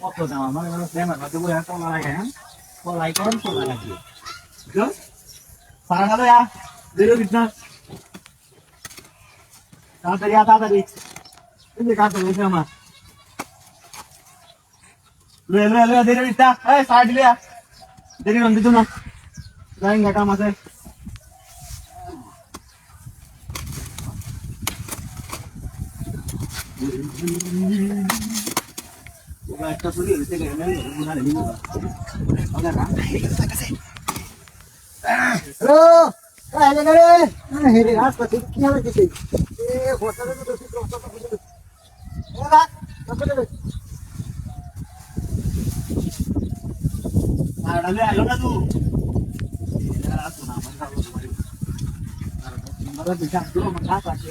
কত দাম আমার প্রেমের মধ্যে বলে কলা লাগে কলাই করেন কলা লাগিয়ে সারা গেল তাড়াতাড়ি তাড়াতাড়ি কাজ হয়েছে আমার লয়ে লয়ে লয়ে দেরি বিটা এই সাইড লিয়া দেরি রন্দি তো না ড্রাইং ঘাটা মাসে একটা ছবি হইতে গেলে না নিব না ওটা না হ্যালো আরে রে হেরে রাস্তা ঠিক কি হবে কিছু এ হোটেলে তো ঠিক রাস্তা তো বুঝে এ রাখ তারপরে আর আমি আলো না তু আর তো না মানে আর তো মানে বিটা তো মাথা পাশে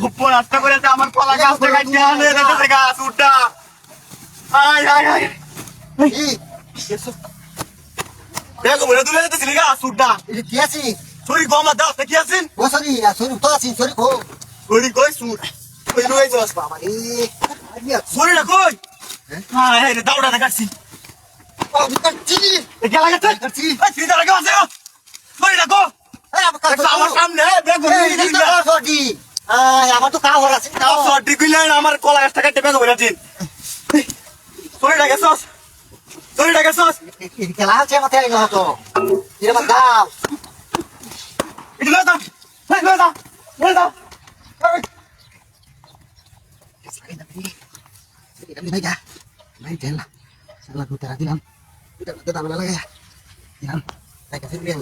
উপর করে আমার কলা গাছ রেখে গাছ উঠা। আয় আয় আয়। দেখো বলে তুলে যেতেছিলি গাছ উঠা। কি আছে? ছুরি গম না দাও কি আছেন ও সরি সরি তো আছি সরি কো ছুরি কই সুর কই রই যাস বাবা রে। ছুরি না কই? হ্যাঁ? রে দাউড়া দেখাচ্ছি ও এ গেলা গেছে ছুরি দাঁড়া গেছে কো এই আমার সামনে আমার তো কাওয়ার আছে আমার কলা গাছটা কাটতে বেগ হইরা দিন ছুরি না গেছস এই খেলা আছে মাথা আইলো তো দাও এটা দাও দাও দাও ভাই যা ভাই তেল সালা দুটা দিলাম এটা দাম লাগে দিলাম তাই কাছে দিলাম